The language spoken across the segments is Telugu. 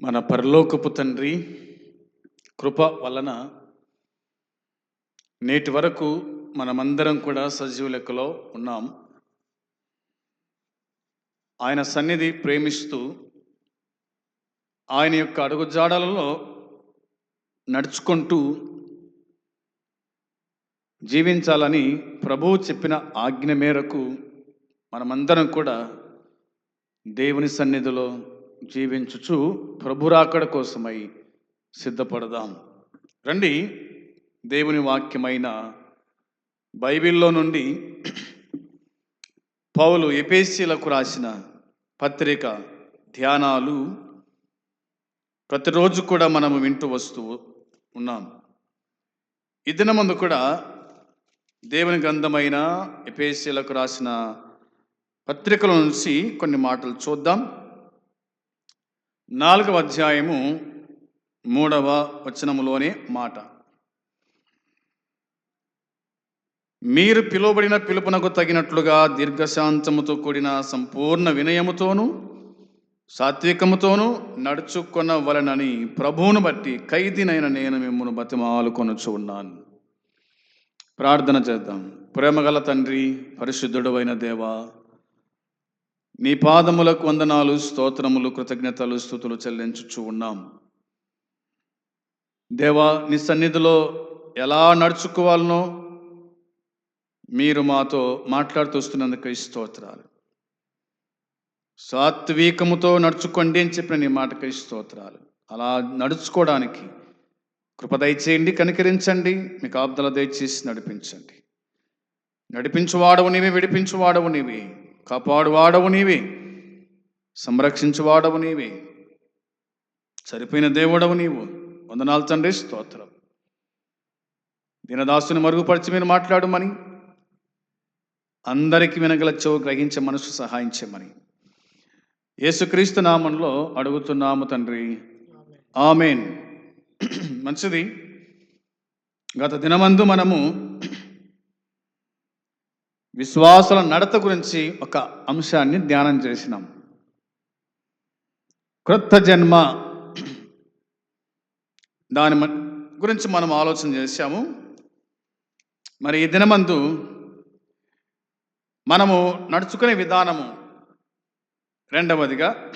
మన పరలోకపు తండ్రి కృప వలన నేటి వరకు మనమందరం కూడా సజీవ లెక్కలో ఉన్నాం. ఆయన సన్నిధి ప్రేమిస్తూ ఆయన యొక్క అడుగుజాడలలో నడుచుకుంటూ జీవించాలని ప్రభువు చెప్పిన ఆజ్ఞ మేరకు మనమందరం కూడా దేవుని సన్నిధిలో జీవించుచు ప్రభురాకడ కోసమై సిద్ధపడదాం. రండి దేవుని వాక్యమైన బైబిల్లో నుండి పౌలు ఎపేసీలకు రాసిన పత్రిక ధ్యానాలు ప్రతిరోజు కూడా మనము వింటూ వస్తూ ఉన్నాం. ఈ ముందు కూడా దేవుని గ్రంథమైన ఎపేసీలకు రాసిన పత్రికల నుంచి కొన్ని మాటలు చూద్దాం. నాలుగవ అధ్యాయము మూడవ వచనములోనే మాట. మీరు పిలువబడిన పిలుపునకు తగినట్లుగా దీర్ఘశాంతముతో కూడిన సంపూర్ణ వినయముతోనూ సాత్వికముతోనూ నడుచుకొన వలనని ప్రభువును బట్టి ఖైదీనైన నేను మిమ్మల్ని బతిమాలుకొనుచు ఉన్నాను. ప్రార్థన చేద్దాం. ప్రేమగల తండ్రి పరిశుద్ధుడు అయిన దేవా నీ పాదములకు వందనాలు స్తోత్రములు కృతజ్ఞతలు స్థుతులు చెల్లించుచు ఉన్నాం. దేవా నీ సన్నిధిలో ఎలా నడుచుకోవాలనో మీరు మాతో మాట్లాడుతూస్తున్నందుకు స్తోత్రాలు. సాత్వికముతో నడుచుకోండి అని చెప్పిన నీ మాటకు స్తోత్రాలు. అలా నడుచుకోవడానికి కృప దయచేయండి కనికరించండి మీకు ఆబ్దల దయచేసి నడిపించండి. నడిపించువాడవు నీవి విడిపించువాడవు నీవి. కాపాడువాడవు నీవే. సంరక్షించువాడవు నీవే. సరిపోయిన దేవుడవు నీవు. వందనాలు తండ్రి స్తోత్రం. దీనదాసుని మరుగుపరిచి మీరు మాట్లాడమని అందరికీ వినగల చెవు గ్రహించే మనసు సహాయం చేయమని యేసుక్రీస్తు నామంలో అడుగుతున్నాము తండ్రి. ఆమెన్. మంచిది. గత దినమందు మనము విశ్వాసుల నడత గురించి ఒక అంశాన్ని ధ్యానం చేసినాం. క్రొత్త జన్మ దాని మ- గురించి మనం ఆలోచన చేశాము. మరి ఈ దినమందు మనము నడుచుకునే విధానము రెండవదిగా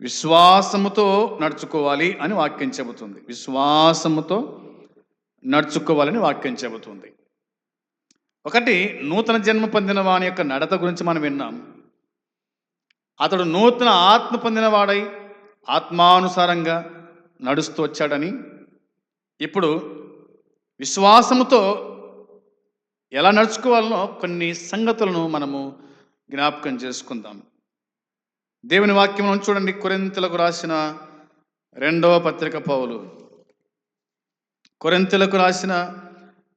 విశ్వాసముతో నడుచుకోవాలి అని వాక్యం చెబుతుంది. విశ్వాసముతో నడుచుకోవాలని వాక్యం చెబుతుంది. ఒకటి నూతన జన్మ పొందిన వాని యొక్క నడత గురించి మనం విన్నాం. అతడు నూతన ఆత్మ పొందిన వాడై ఆత్మానుసారంగా నడుస్తూ వచ్చాడని. ఇప్పుడు విశ్వాసముతో ఎలా నడుచుకోవాలనో కొన్ని సంగతులను మనము జ్ఞాపకం చేసుకుందాం. దేవుని వాక్యం చూడండి కొరింతలకు రాసిన రెండవ పత్రిక పౌలు. కొరింతలకు రాసిన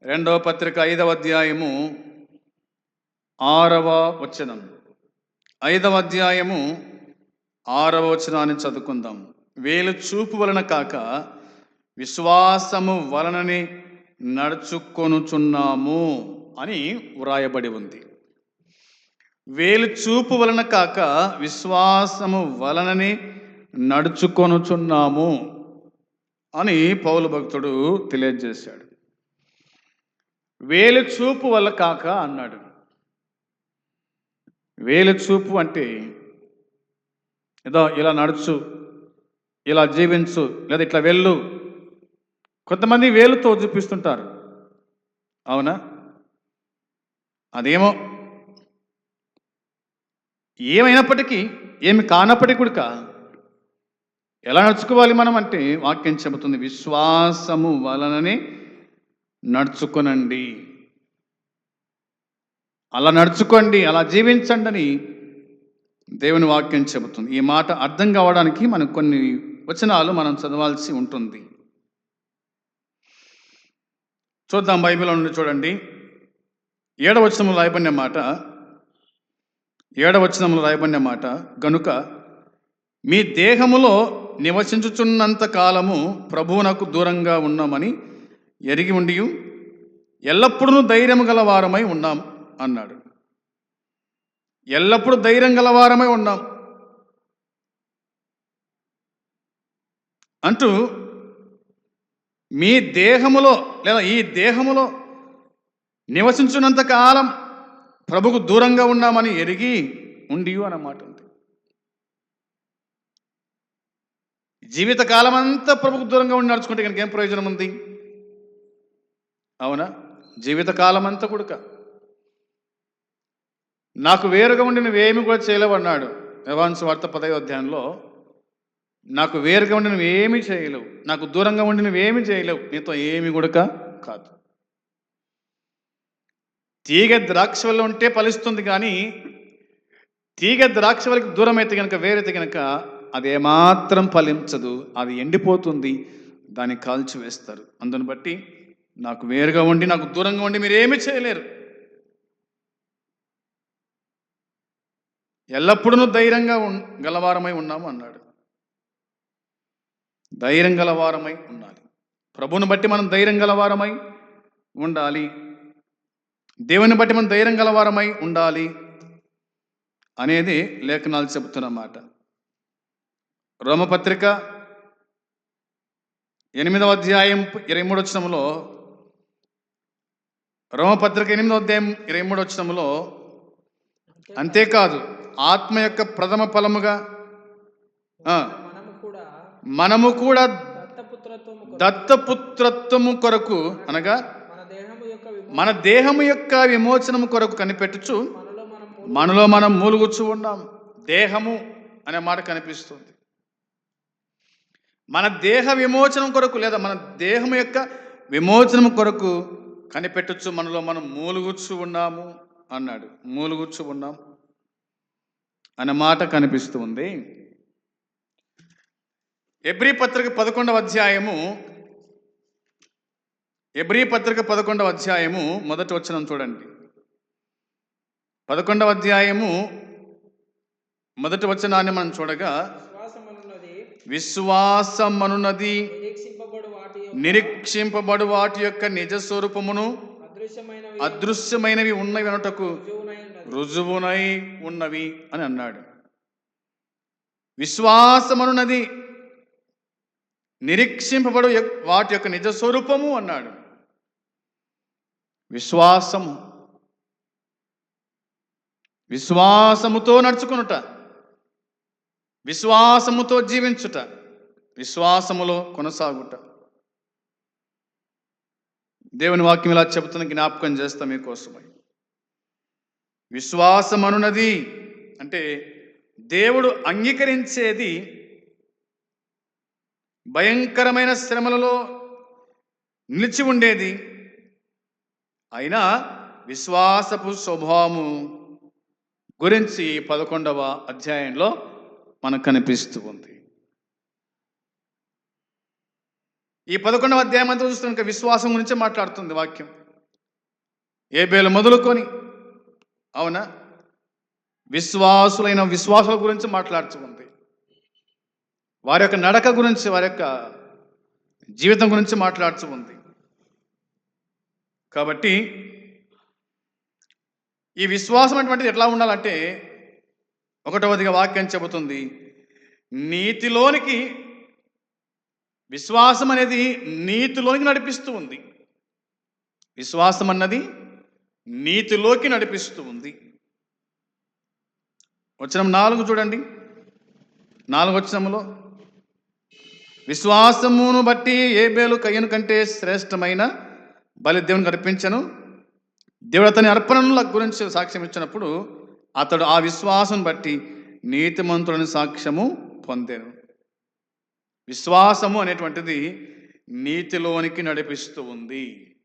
రెండవ పత్రిక ఐదవ అధ్యాయము ఆరవ వచనం. ఐదవ అధ్యాయము ఆరవ వచనాన్ని చదువుకుందాం. వేలు చూపు వలన కాక విశ్వాసము వలనని నడుచుకొనుచున్నాము అని వ్రాయబడి ఉంది. వేలు చూపు వలన కాక విశ్వాసము వలనని నడుచుకొనుచున్నాము అని పౌలు భక్తుడు తెలియజేశాడు. వేలు చూపు వల్ల కాక అన్నాడు. వేలు చూపు అంటే ఏదో ఇలా నడుచు ఇలా జీవించు లేదా ఇట్లా వెళ్ళు. కొంతమంది వేలుతో చూపిస్తుంటారు. అవునా? అదేమో. ఏమైనప్పటికీ ఏమి కానప్పటికీ కూడా ఎలా నడుచుకోవాలి మనం అంటే వాక్యం చెబుతుంది విశ్వాసము వలననే నడుచుకునండి. అలా నడుచుకోండి అలా జీవించండి అని దేవుని వాక్యం చెబుతుంది. ఈ మాట అర్థం కావడానికి మనకు కొన్ని వచనాలు మనం చదవాల్సి ఉంటుంది. చూద్దాం బైబిల్ నుండి చూడండి. ఏడవచనంలో రాయబడిన మాట ఏడవచనంలో రాయబడిన మాట గనుక మీ దేహములో నివసించుచున్నంత కాలము ప్రభువునకు దూరంగా ఉన్నామని ఎరిగి ఉండి ఎల్లప్పుడూ ధైర్యం గలవారమై ఉన్నాం అన్నాడు. ఎల్లప్పుడూ ధైర్యం గలవారమై ఉన్నాం. అంటూ మీ దేహములో లేదా ఈ దేహములో నివసించినంత కాలం ప్రభుకు దూరంగా ఉన్నామని ఎరిగి ఉండి అన్నమాట ఉంది జీవితకాలం అంతా ప్రభుకు దూరంగా ఉండి నడుచుకుంటే కనుక ఏం ప్రయోజనం ఉంది అవునా? జీవితకాలం అంతా కొడుక. నాకు వేరుగా ఉండి నువ్వేమి కూడా చేయలేవు అన్నాడు. యవాన్స్ వార్త పదవ అధ్యాయంలో నాకు వేరుగా ఉండి ఏమి చేయలేవు. నాకు దూరంగా ఉండి ఏమి చేయలేవు. నీతో ఏమి గుడక కాదు. తీగ ద్రాక్ష వల్ల ఉంటే ఫలిస్తుంది కానీ తీగ ద్రాక్ష వల్లకి దూరం అయితే కనుక వేరైతే కనుక అది ఏమాత్రం ఫలించదు. అది ఎండిపోతుంది. దాన్ని కాల్చి వేస్తారు అందుని బట్టి నాకు వేరుగా ఉండి నాకు దూరంగా ఉండి మీరు ఏమీ చేయలేరు. ఎల్లప్పుడూ ధైర్యంగా ఉన్ గలవారమై ఉన్నాము అన్నాడు. ధైర్యం గలవారమై ఉండాలి. ప్రభువుని బట్టి మనం ధైర్యం గలవారమై ఉండాలి. దేవుని బట్టి మనం ధైర్యం గలవారమై ఉండాలి అనేది లేఖనాలు చెబుతున్నమాట రోమపత్రిక ఎనిమిదవ అధ్యాయం ఇరవై మూడు వచ్చినంలో రోమపత్రిక ఎనిమిదవ అధ్యాయం ఇరవై మూడు వచ్చినంలో అంతేకాదు ఆత్మ యొక్క ప్రథమ ఫలముగా మనము కూడా దత్తపుత్రత్వము కొరకు అనగా మన దేహము యొక్క విమోచనము కొరకు కనిపెట్టుచు మనలో మనం మనలో మనం మూలుగుచ్చు ఉన్నాం. దేహము అనే మాట కనిపిస్తుంది. మన దేహ విమోచనం కొరకు లేదా మన దేహం యొక్క విమోచనం కొరకు కనిపెట్టచ్చు మనలో మనం మూలుగుచ్చు ఉన్నాము అన్నాడు. మూలుగుచ్చు ఉన్నాం అనే మాట కనిపిస్తూ ఉంది. ఎబ్రి పత్రిక పదకొండవ అధ్యాయము ఎబ్రి పత్రిక పదకొండవ అధ్యాయము మొదటి వచనం చూడండి. పదకొండవ అధ్యాయము మొదటి వచనాన్ని మనం చూడగా విశ్వాసమనున్నది విశ్వాసమనున్నది నిరీక్షింపబడు వాటి యొక్క నిజ స్వరూపమును అదృశ్యమైనవి. ఉన్నవి అనుటకు రుజువునై ఉన్నవి అని అన్నాడు. విశ్వాసమనున్నది నిరీక్షింపబడు వాటి యొక్క నిజ స్వరూపము అన్నాడు. విశ్వాసము విశ్వాసముతో నడుచుకునుట. విశ్వాసముతో జీవించుట. విశ్వాసములో కొనసాగుట. దేవుని వాక్యం ఇలా చెబుతున్న జ్ఞాపకం చేస్తాం మీకోసమై. విశ్వాసం అనున్నది అంటే దేవుడు అంగీకరించేది భయంకరమైన శ్రమలలో నిలిచి ఉండేది. అయినా విశ్వాసపు స్వభావము గురించి పదకొండవ అధ్యాయంలో మనకు కనిపిస్తూ ఉంది. ఈ పదకొండవ అధ్యాయం అంతా చూస్తున్న విశ్వాసం గురించి మాట్లాడుతుంది వాక్యం. ఏ బేలు మొదలుకొని అవునా? విశ్వాసులైన విశ్వాసుల గురించి మాట్లాడుతుంది. వారి యొక్క నడక గురించి వారి యొక్క జీవితం గురించి మాట్లాడుతుంది. కాబట్టి ఈ విశ్వాసం అటువంటిది ఎట్లా ఉండాలంటే ఒకటవదిగా వాక్యం చెబుతుంది నీతిలోనికి విశ్వాసం అనేది నీతిలోనికి నడిపిస్తూ ఉంది. విశ్వాసం అన్నది నీతిలోకి నడిపిస్తూ ఉంది. వచనం నాలుగు చూడండి. నాలుగు వచనములో విశ్వాసమును బట్టి ఏ బేలు కయ్యను కంటే శ్రేష్టమైన బలి దేవునికి అర్పించను. దేవుడు అతని అర్పణల గురించి సాక్ష్యం ఇచ్చినప్పుడు అతడు ఆ విశ్వాసం బట్టి నీతిమంతుడని సాక్ష్యము పొందాను. విశ్వాసము అనేటువంటిది నీతిలోనికి నడిపిస్తూ ఉంది.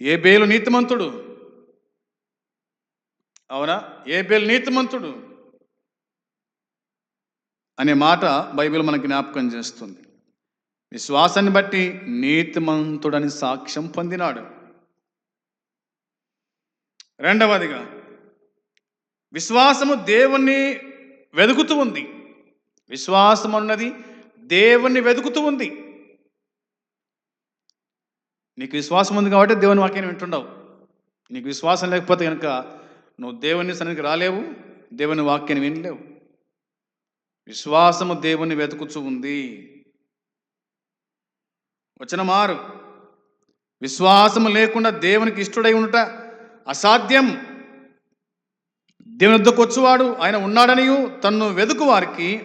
ఏ బేలు నీతిమంతుడు. అవునా? ఏ బేలు నీతిమంతుడు అనే మాట బైబిల్ మనకు జ్ఞాపకం చేస్తుంది. విశ్వాసాన్ని బట్టి నీతిమంతుడని సాక్ష్యం పొందినాడు. రెండవదిగా విశ్వాసము దేవుణ్ణి వెతుకుతూ ఉంది. విశ్వాసం అన్నది దేవుణ్ణి వెతుకుతూ ఉంది. నీకు విశ్వాసం ఉంది కాబట్టి దేవుని వాక్యాన్ని వింటుండవు. నీకు విశ్వాసం లేకపోతే కనుక నువ్వు దేవుని సన్నిధికి రాలేవు దేవుని వాక్యాన్ని వినలేవు. విశ్వాసము దేవుని వెతుకుచు ఉంది. వచ్చిన మారు విశ్వాసము లేకుండా దేవునికి ఇష్టడై ఉండట అసాధ్యం. దేవుని వద్దకు వచ్చువాడు ఆయన ఉన్నాడనియు తన్ను వెతుకు వారికి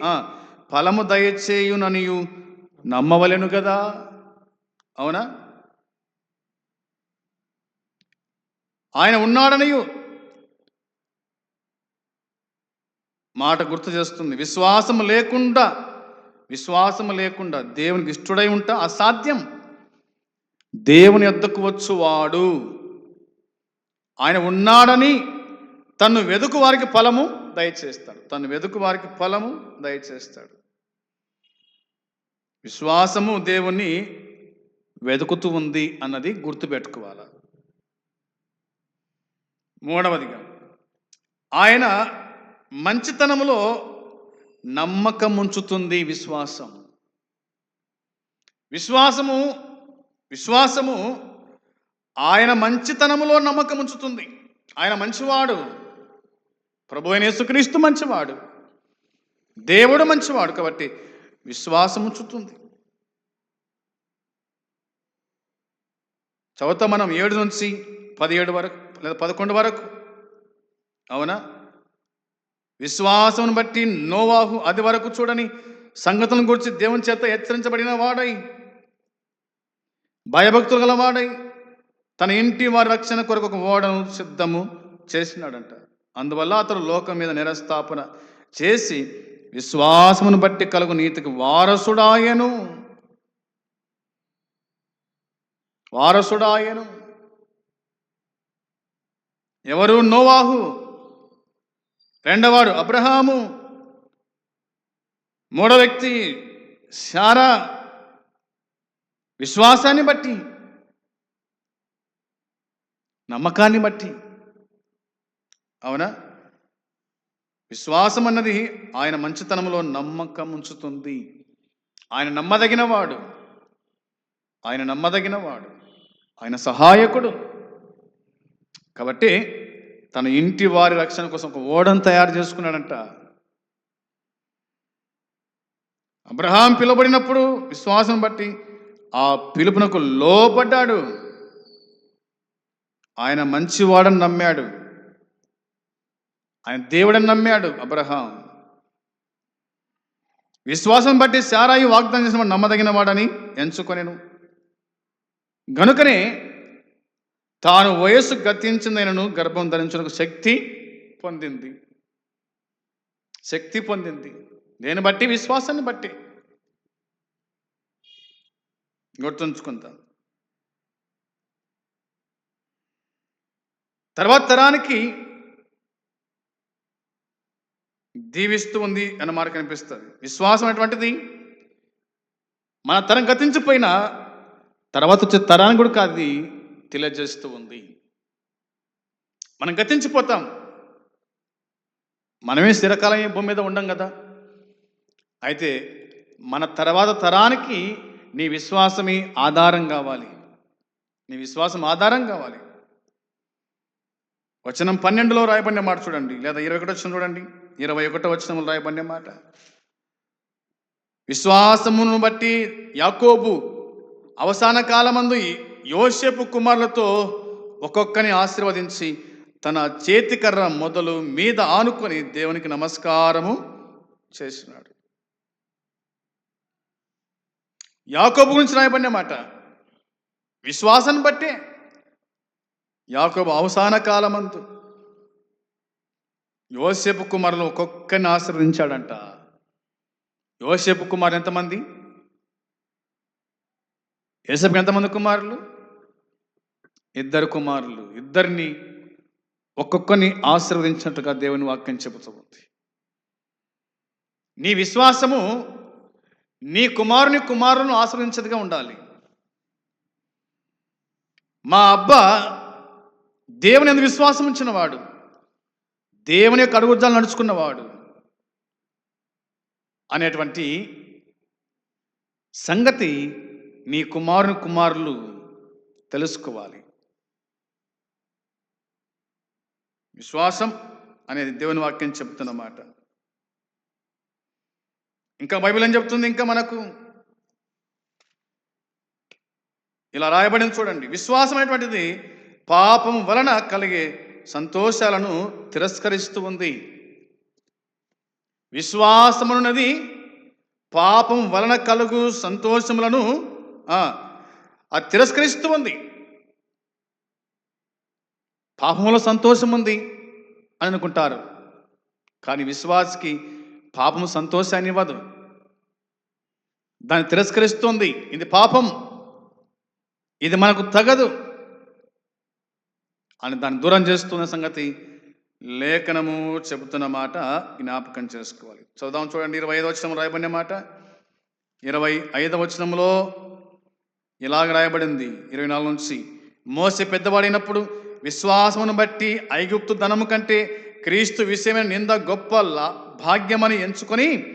ఫలము దయచేయుననియు నమ్మవలెను కదా? అవునా? ఆయన ఉన్నాడనియు. మాట గుర్తు చేస్తుంది. విశ్వాసం లేకుండా విశ్వాసం లేకుండా దేవునికి ఇష్టడై ఉంటా అసాధ్యం. దేవుని ఎద్దకు వచ్చువాడు. ఆయన ఉన్నాడని తను వెదుకు వారికి ఫలము దయచేస్తాడు. తను వెదుకు వారికి ఫలము దయచేస్తాడు. విశ్వాసము దేవుణ్ణి వెతుకుతూ ఉంది అన్నది గుర్తుపెట్టుకోవాలి? మూడవదిగా ఆయన మంచితనములో నమ్మకం ఉంచుతుంది విశ్వాసం. విశ్వాసము విశ్వాసము ఆయన మంచితనములో నమ్మకం ఉంచుతుంది ఆయన మంచివాడు. ప్రభు అయిన యేసుక్రీస్తు మంచివాడు. దేవుడు మంచివాడు కాబట్టి విశ్వాసం ఉంచుతుంది చదువుతా మనం ఏడు నుంచి పదిహేడు వరకు లేదా పదకొండు వరకు. అవునా? విశ్వాసం బట్టి నోవాహు అది వరకు చూడని సంగతులను గురించి దేవుని చేత హెచ్చరించబడిన వాడై భయభక్తులు గలవాడై తన ఇంటి వారి రక్షణ కొరకు ఒక ఓడను సిద్ధము చేసినాడంట. అందువల్ల అతడు లోకం మీద నిరస్థాపన చేసి విశ్వాసమును బట్టి కలుగు నీతికి వారసుడాయను. వారసుడాయను. ఎవరు? నోవాహు. రెండవాడు అబ్రహాము. మూడో వ్యక్తి శారా. విశ్వాసాన్ని బట్టి నమ్మకాన్ని బట్టి. అవునా? విశ్వాసం అన్నది ఆయన మంచితనంలో నమ్మకం ఉంచుతుంది. ఆయన నమ్మదగినవాడు. ఆయన నమ్మదగినవాడు. ఆయన సహాయకుడు. కాబట్టి తన ఇంటి వారి రక్షణ కోసం ఒక ఓడను తయారు చేసుకున్నాడంట. అబ్రహాం పిలువబడినప్పుడు విశ్వాసం బట్టి ఆ పిలుపునకు లోపడ్డాడు ఆయన మంచివాడని నమ్మాడు. ఆయన దేవుడని నమ్మాడు అబ్రహాం. విశ్వాసం బట్టి శారాయి వాగ్దానం చేసిన నమ్మదగిన వాడని ఎంచుకొనేను. గనుకనే తాను వయస్సు గతించిందైనను గర్భం ధరించుటకు శక్తి పొందింది. శక్తి పొందింది. దేని బట్టి? విశ్వాసాన్ని బట్టి. గుర్తుంచుకుందాం. తర్వాత తరానికి దీవిస్తూ ఉంది అన్న మాట అనిపిస్తుంది. విశ్వాసం అటువంటిది మన తరం గతించిపోయినా తర్వాత వచ్చే తరానికి కూడా కాదు తెలియజేస్తూ ఉంది. మనం గతించిపోతాం. మనమే స్థిరకాలం భూమి మీద ఉండం కదా. అయితే మన తర్వాత తరానికి నీ విశ్వాసమే ఆధారం కావాలి. నీ విశ్వాసం ఆధారం కావాలి. వచనం పన్నెండులో రాయబడిన మాట చూడండి లేదా ఇరవై ఒకటి వచ్చిన చూడండి. ఇరవై ఒకటో వచనంలో రాయబడిన మాట. విశ్వాసమును బట్టి యాకోబు అవసాన కాలమందు యోసేపు కుమారులతో ఒక్కొక్కని ఆశీర్వదించి తన చేతికర్ర మొదలు మీద ఆనుకొని దేవునికి నమస్కారము చేసినాడు. యాకోబు గురించి రాయబడిన మాట. విశ్వాసం బట్టే యాకోబు అవసాన కాలమందు యోసేపు కుమారులు ఒక్కొక్కరిని ఆశీర్వదించాడంట. యోసేపు కుమారు ఎంతమంది? యోసేపు ఎంతమంది కుమారులు? ఇద్దరు కుమారులు. ఇద్దరిని ఒక్కొక్కరిని ఆశీర్వదించినట్టుగా దేవుని వాక్యం చెబుతూ ఉంది నీ విశ్వాసము నీ కుమారుని కుమారులను ఆశ్రయించదుగా ఉండాలి. మా అబ్బా దేవుని ఎందు విశ్వాసం ఉంచినవాడు. దేవుని యొక్క అడుగుజాలు నడుచుకున్నవాడు అనేటువంటి సంగతి మీ కుమారుని కుమారులు తెలుసుకోవాలి. విశ్వాసం అనేది దేవుని వాక్యం చెప్తున్నమాట ఇంకా బైబిల్ ఏం చెప్తుంది? ఇంకా మనకు ఇలా రాయబడింది చూడండి. విశ్వాసం అనేటువంటిది పాపం వలన కలిగే సంతోషాలను తిరస్కరిస్తూ ఉంది. విశ్వాసమున్నది పాపం వలన కలుగు సంతోషములను అది తిరస్కరిస్తూ ఉంది. పాపంలో సంతోషం ఉంది అని అనుకుంటారు. కానీ విశ్వాసకి పాపము సంతోషాన్ని ఇవ్వదు. దాన్ని తిరస్కరిస్తుంది ఇది పాపం. ఇది మనకు తగదు. అని దాన్ని దూరం చేస్తున్న సంగతి లేఖనము చెబుతున్న మాట జ్ఞాపకం చేసుకోవాలి. చదుదాం చూడండి ఇరవై ఐదు వచనం రాయబడిన మాట. ఇరవై ఐదవ వచనంలో ఇలాగ రాయబడింది. ఇరవై నాలుగు నుంచి మోసే పెద్దవాడైనప్పుడు విశ్వాసమును బట్టి ఐగుప్తు ధనము కంటే క్రీస్తు విషయమైన నింద గొప్ప భాగ్యమని ఎంచుకొని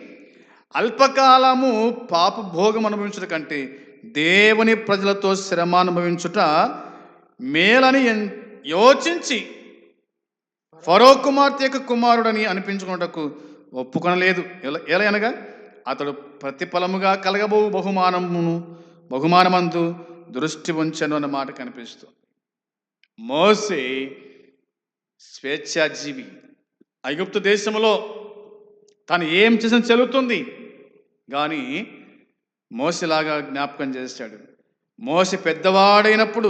అల్పకాలము పాప భోగం అనుభవించుట కంటే దేవుని ప్రజలతో శ్రమ అనుభవించుట మేలని యోచించి ఫరో కుమార్తె యొక్క కుమారుడని అనిపించుకున్నటకు ఒప్పుకొనలేదు. ఎలా ఎలా అనగా అతడు ప్రతిఫలముగా కలగబో బహుమానమును బహుమానమందు దృష్టి ఉంచను అన్న మాట కనిపిస్తుంది. మోసే స్వేచ్ఛాజీవి. ఐగుప్తు దేశంలో తను ఏం చేసిన చెల్లుతుంది. కానీ మోసలాగా జ్ఞాపకం చేశాడు మోస పెద్దవాడైనప్పుడు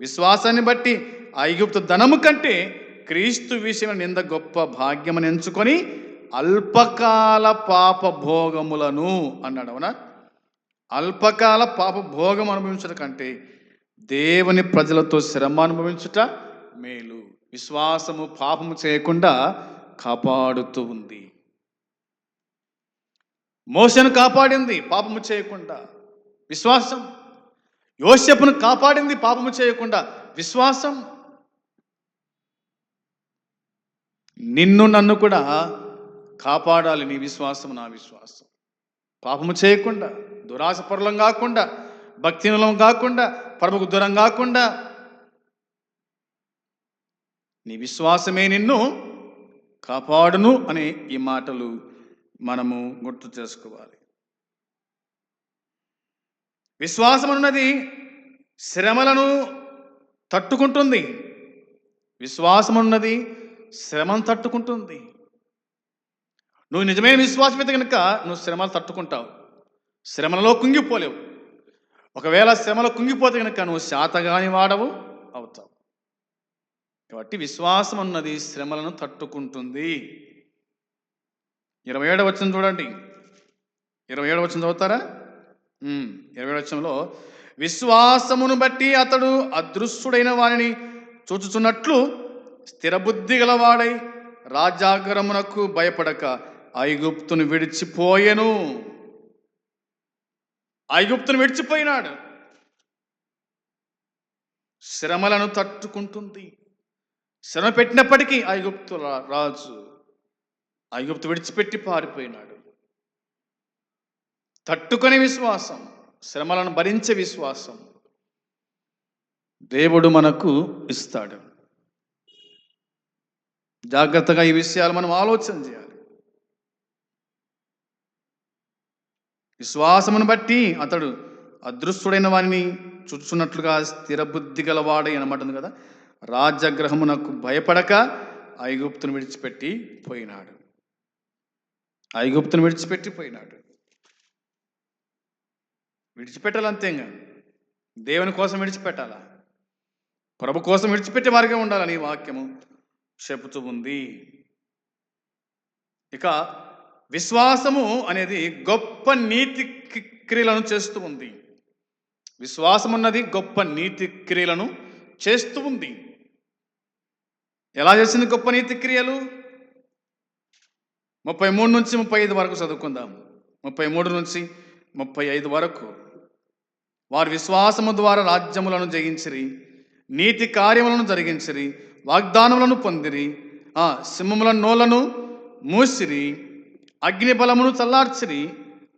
విశ్వాసాన్ని బట్టి ఐగుప్తు ధనము కంటే క్రీస్తు విషయం నింద గొప్ప భాగ్యమని ఎంచుకొని అల్పకాల పాప భోగములను అన్నాడు. అవునా? అల్పకాల పాప భోగం అనుభవించడం కంటే దేవుని ప్రజలతో శ్రమ అనుభవించుట మేలు. విశ్వాసము పాపము చేయకుండా కాపాడుతూ ఉంది. మోసను కాపాడింది పాపము చేయకుండా. విశ్వాసం. యోసెప్ను కాపాడింది పాపము చేయకుండా. విశ్వాసం. నిన్ను నన్ను కూడా కాపాడాలి నీ విశ్వాసం నా విశ్వాసం. పాపము చేయకుండా దురాశపరులం కాకుండా భక్తినులం కాకుండా పరమకు దూరం కాకుండా నీ విశ్వాసమే నిన్ను కాపాడును అనే ఈ మాటలు మనము గుర్తు చేసుకోవాలి. విశ్వాసం అన్నది శ్రమలను తట్టుకుంటుంది. విశ్వాసం ఉన్నది శ్రమను తట్టుకుంటుంది. నువ్వు నిజమైన విశ్వాసమైతే కనుక నువ్వు శ్రమలు తట్టుకుంటావు. శ్రమలలో కుంగిపోలేవు. ఒకవేళ శ్రమలో కుంగిపోతే కనుక నువ్వు శాతగాని వాడవు అవుతావు. కాబట్టి విశ్వాసం అన్నది శ్రమలను తట్టుకుంటుంది. ఇరవై ఏడవ వచ్చిన చూడండి. ఇరవై ఏడవ వచ్చిన చదువుతారా? ఇరవై ఏడు వచ్చంలో విశ్వాసమును బట్టి అతడు అదృశ్యుడైన వారిని చూచుచున్నట్లు స్థిరబుద్ధి గలవాడై రాజాగరమునకు భయపడక ఐగుప్తును విడిచిపోయెను. ఐగుప్తును విడిచిపోయినాడు. శ్రమలను తట్టుకుంటుంది. శ్రమ పెట్టినప్పటికీ ఐగుప్తు రాజు ఐగుప్తు విడిచిపెట్టి పారిపోయినాడు. తట్టుకొని విశ్వాసం శ్రమలను భరించే విశ్వాసం దేవుడు మనకు ఇస్తాడు. జాగ్రత్తగా ఈ విషయాలు మనం ఆలోచన చేయాలి. విశ్వాసమును బట్టి అతడు అదృశ్యుడైన వారిని చూచున్నట్లుగా స్థిరబుద్ధి గలవాడై అనమాటుంది కదా. రాజగ్రహమునకు భయపడక ఐగుప్తును విడిచిపెట్టి పోయినాడు. ఐగుప్తును విడిచిపెట్టి పోయినాడు. విడిచిపెట్టాలంతేగా దేవుని కోసం విడిచిపెట్టాలా? ప్రభు కోసం విడిచిపెట్టే వారిగా ఉండాలని ఈ వాక్యము? చెబుతూ ఉంది. ఇక విశ్వాసము అనేది గొప్ప నీతి క్రియలను చేస్తూ ఉంది. విశ్వాసం అన్నది గొప్ప నీతి క్రియలను చేస్తూ ఉంది. ఎలా చేసింది గొప్ప నీతి క్రియలు? ముప్పై మూడు నుంచి ముప్పై ఐదు వరకు చదువుకుందాం. ముప్పై మూడు నుంచి ముప్పై ఐదు వరకు. వారు విశ్వాసము ద్వారా రాజ్యములను జయించిరి నీతి కార్యములను జరిగించిరి వాగ్దానములను పొందిరి ఆ సింహముల నోలను మూసిరి అగ్ని బలమును చల్లార్చిరి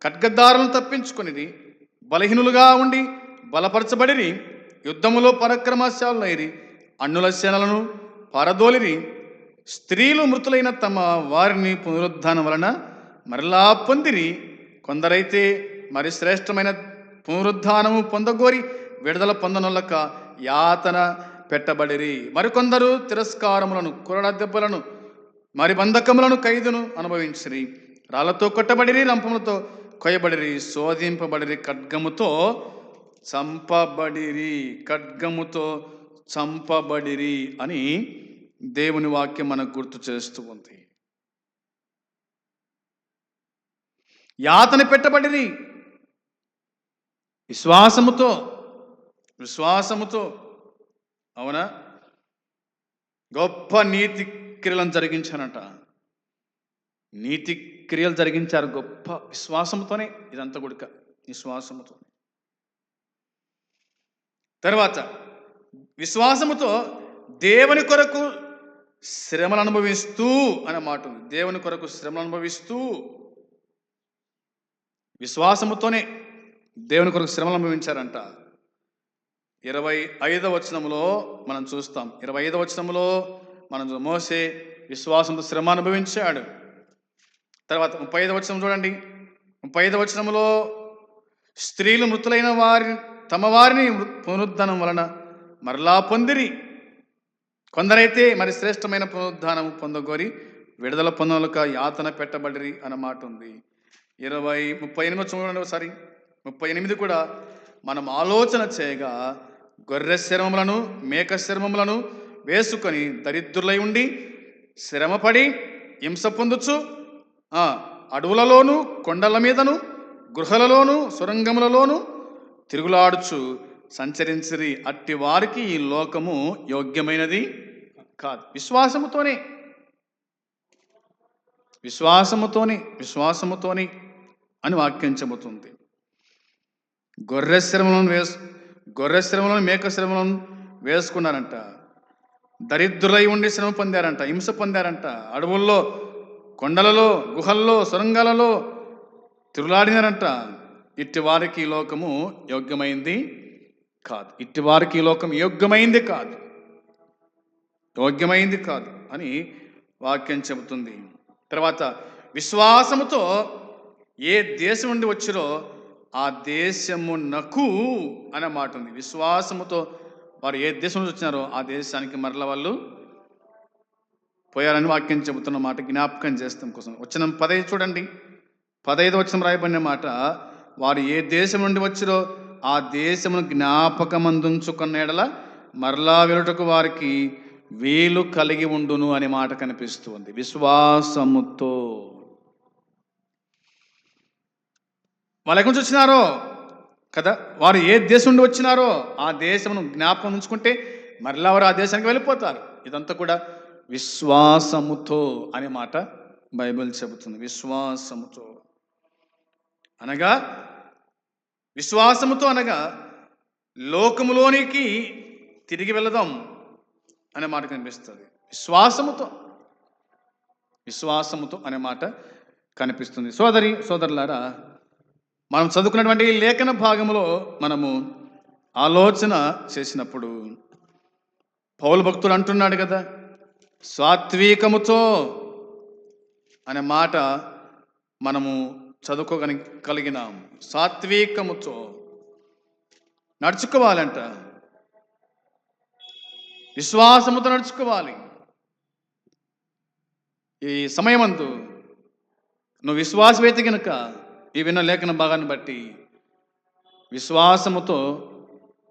ఖడ్గదారులను తప్పించుకొనిరి బలహీనులుగా ఉండి బలపరచబడిరి యుద్ధములో పరక్రమశాలైరి అన్నుల సేనలను పరదోలిరి స్త్రీలు మృతులైన తమ వారిని పునరుద్ధానం వలన మరలా పొందిరి. కొందరైతే మరి శ్రేష్టమైన పునరుద్ధానము పొందగోరి విడుదల పొందనొల్లక యాతన పెట్టబడిరి. మరికొందరు తిరస్కారములను కురడ దెబ్బలను మరి బంధకములను ఖైదును అనుభవించిరి. రాళ్ళతో కొట్టబడిరి రంపములతో కొయ్యబడిరి శోధింపబడిరి ఖడ్గముతో చంపబడిరి ఖడ్గముతో చంపబడిరి అని దేవుని వాక్యం మనకు గుర్తు చేస్తూ ఉంది. యాతన పెట్టబడిరి. విశ్వాసముతో విశ్వాసముతో అవునా? గొప్ప నీతి క్రియలను జరిగించానట. నీతి క్రియలు జరిగించారు గొప్ప విశ్వాసంతోనే ఇదంతా గుడిక విశ్వాసముతో. తర్వాత విశ్వాసముతో దేవుని కొరకు శ్రమలు అనుభవిస్తూ అనే మాట ఉంది. దేవుని కొరకు శ్రమలు అనుభవిస్తూ విశ్వాసముతోనే దేవుని కొరకు శ్రమలు అనుభవించారంట. ఇరవై ఐదవ వచనంలో మనం చూస్తాం. ఇరవై ఐదవ వచనంలో మనం మోసే విశ్వాసంతో శ్రమ అనుభవించాడు. తర్వాత ముప్పై ఐదవ వచనం చూడండి. ముప్పై ఐదవ వచనంలో స్త్రీలు మృతులైన వారి తమ వారిని మృ- వలన మరలా పొందిరి. కొందరైతే మరి శ్రేష్టమైన పునరుద్ధానం పొందగోరి విడుదల పొందలక యాతన పెట్టబడిరి అన్నమాట ఉంది. ఇరవై ముప్పై ఎనిమిది చూడండి ఒకసారి. ముప్పై ఎనిమిది కూడా మనం ఆలోచన చేయగా గొర్రె శర్మములను మేక శర్మములను వేసుకొని దరిద్రులై ఉండి శ్రమపడి హింస పొందుచు అడవులలోను కొండల మీదను గృహలలోను సొరంగములలోను తిరుగులాడుచు సంచరించిరి అట్టి వారికి ఈ లోకము యోగ్యమైనది కాదు. విశ్వాసముతోనే. విశ్వాసముతోని విశ్వాసముతోని అని వాక్యం చెబుతుంది. గొర్రె శ్రమలను వేసు గొర్రె శ్రమలను మేక శ్రమలను వేసుకున్నారంట. దరిద్రులై ఉండి శ్రమ పొందారంట హింస పొందారంట. అడవుల్లో కొండలలో గుహల్లో సొరంగాలలో తిరులాడినారంట. ఇట్టి వారికి ఈ లోకము యోగ్యమైంది కాదు. ఇట్టి వారికి ఈ లోకం యోగ్యమైంది కాదు. యోగ్యమైంది కాదు అని వాక్యం చెబుతుంది. తర్వాత విశ్వాసముతో ఏ దేశం నుండి వచ్చిరో ఆ దేశమునకు అనే మాట ఉంది విశ్వాసముతో వారు ఏ దేశం నుంచి వచ్చినారో ఆ దేశానికి మరల వాళ్ళు పోయారని వాక్యం చెబుతున్న మాట జ్ఞాపకం చేస్తాం కోసం. వచ్చిన పదహైదు చూడండి. పదహైదు వచ్చిన రాయబడిన మాట వారు ఏ దేశం నుండి వచ్చిరో ఆ దేశమును జ్ఞాపకమందుంచుకున్న ఎడల మరలా వెలుటకు వారికి వీలు కలిగి ఉండును అనే మాట కనిపిస్తుంది విశ్వాసముతో వాళ్ళు ఎక్కడి నుంచి వచ్చినారో? కదా వారు ఏ దేశం నుండి వచ్చినారో ఆ దేశమును జ్ఞాపకం ఉంచుకుంటే మరలా వారు ఆ దేశానికి వెళ్ళిపోతారు. ఇదంతా కూడా విశ్వాసముతో అనే మాట బైబిల్ చెబుతుంది. విశ్వాసముతో. అనగా విశ్వాసముతో అనగా లోకములోనికి తిరిగి వెళదాం అనే మాట కనిపిస్తుంది. విశ్వాసముతో. విశ్వాసముతో అనే మాట కనిపిస్తుంది. సోదరి సోదరులారా మనం చదువుకున్నటువంటి ఈ లేఖన భాగంలో మనము ఆలోచన చేసినప్పుడు పౌలు భక్తుడు అంటున్నాడు కదా సాత్వికముతో అనే మాట మనము చదువుకోగలి కలిగినాం. సాత్వికముతో నడుచుకోవాలంట. విశ్వాసముతో నడుచుకోవాలి. ఈ సమయమందు నువ్వు విశ్వాసమైతే కనుక ఈ విన్న లేఖన భాగాన్ని బట్టి విశ్వాసముతో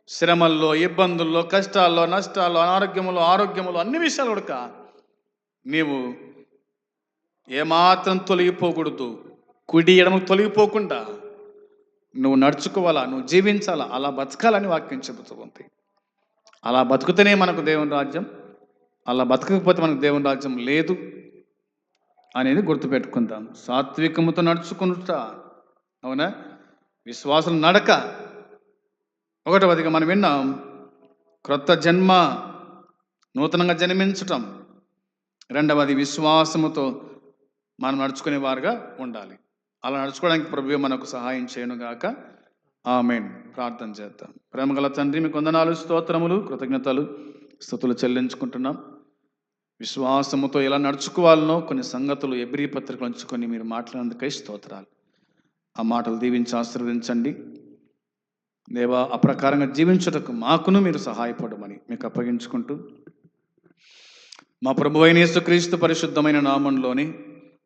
శ్రమల్లో ఇబ్బందుల్లో కష్టాల్లో నష్టాల్లో అనారోగ్యములో ఆరోగ్యములో అన్ని విషయాలు ఉడక నీవు ఏమాత్రం తొలగిపోకూడదు. కుడి ఎడమ తొలగిపోకుండా నువ్వు నడుచుకోవాలా నువ్వు జీవించాలా అలా బతకాలని వాక్యం చెబుతూ ఉంది అలా బతుకుతేనే మనకు దేవుని రాజ్యం అలా బతకకపోతే మనకు దేవుని రాజ్యం లేదు అనేది గుర్తుపెట్టుకుందాం. సాత్వికముతో నడుచుకుంటా అవునా? విశ్వాసం నడక. ఒకటవదిగా మనం విన్నాం క్రొత్త జన్మ నూతనంగా జన్మించటం. రెండవది విశ్వాసముతో మనం నడుచుకునే వారుగా ఉండాలి. అలా నడుచుకోవడానికి ప్రభు మనకు సహాయం చేయనుగాక. ఆమెన్. ప్రార్థన చేద్దాం. ప్రేమగల తండ్రి మీ కొందనాలు స్తోత్రములు కృతజ్ఞతలు స్థుతులు చెల్లించుకుంటున్నాం. విశ్వాసముతో ఎలా నడుచుకోవాలనో కొన్ని సంగతులు ఎబ్రి పత్రికలు ఉంచుకొని మీరు మాట్లాడినందుకై స్తోత్రాలు. ఆ మాటలు దీవించి ఆశీర్వదించండి. దేవా ఆ ప్రకారంగా జీవించుటకు మాకును మీరు సహాయపడమని మీకు అప్పగించుకుంటూ మా ప్రభు అయిన యేసుక్రీస్తు పరిశుద్ధమైన నామంలోని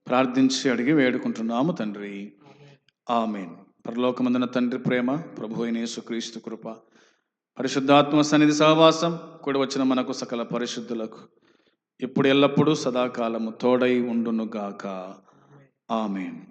ప్రార్థించి అడిగి వేడుకుంటున్నాము తండ్రి. ఆమెన్. పరలోకమందున తండ్రి ప్రేమ ప్రభు అయిన యేసుక్రీస్తు కృప పరిశుద్ధాత్మ సన్నిధి సహవాసం కూడి వచ్చిన మనకు సకల పరిశుద్ధులకు ఇప్పుడు ఎల్లప్పుడూ సదాకాలము తోడై ఉండునుగాక. ఆమెన్.